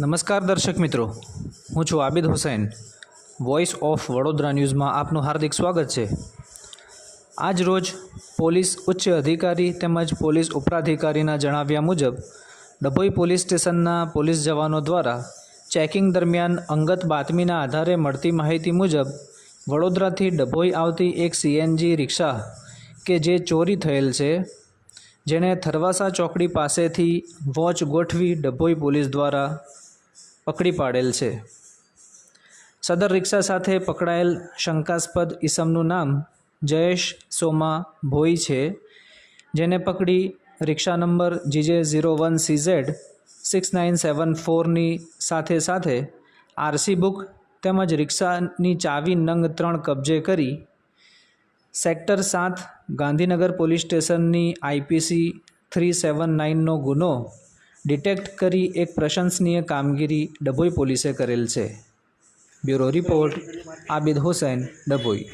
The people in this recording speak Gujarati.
નમસ્કાર દર્શક મિત્રો, હું છું આબિદ હુસૈન. વોઇસ ઓફ વડોદરા ન્યૂઝમાં આપનું હાર્દિક સ્વાગત છે. આજ રોજ પોલીસ ઉચ્ચ અધિકારી તેમજ પોલીસ ઉપરાધિકારીના જણાવ્યા મુજબ, ડભોઈ પોલીસ સ્ટેશનના પોલીસ જવાનો દ્વારા ચેકિંગ દરમિયાન અંગત બાતમીના આધારે મળતી માહિતી મુજબ, વડોદરાથી ડભોઈ આવતી એક સીએનજી રિક્ષા કે જે ચોરી થયેલ છે, જેણે થરવાસા ચોકડી પાસેથી વોચ ગોઠવી ડભોઈ પોલીસ દ્વારા પકડી પાડેલ છે. સદર રિક્ષા સાથે પકડાયેલ શંકાસ્પદ ઈસમનું નામ જયેશ સોમા ભોઈ છે, જેને પકડી રિક્ષા number GJ zero one CZ six nine seven ફોરની સાથે સાથે આરસી બુક તેમજ રિક્ષાની ચાવી નંગ ત્રણ કબજે કરી સેક્ટર સાત ગાંધીનગર પોલીસ સ્ટેશનની આઈપીસી થ્રી સેવન નાઇનનો ગુનો ડિટેક્ટ કરી એક પ્રશંસનીય કામગીરી ડભોઈ પોલીસે કરેલ છે. Bureau report Abid Hussain Dabhoi.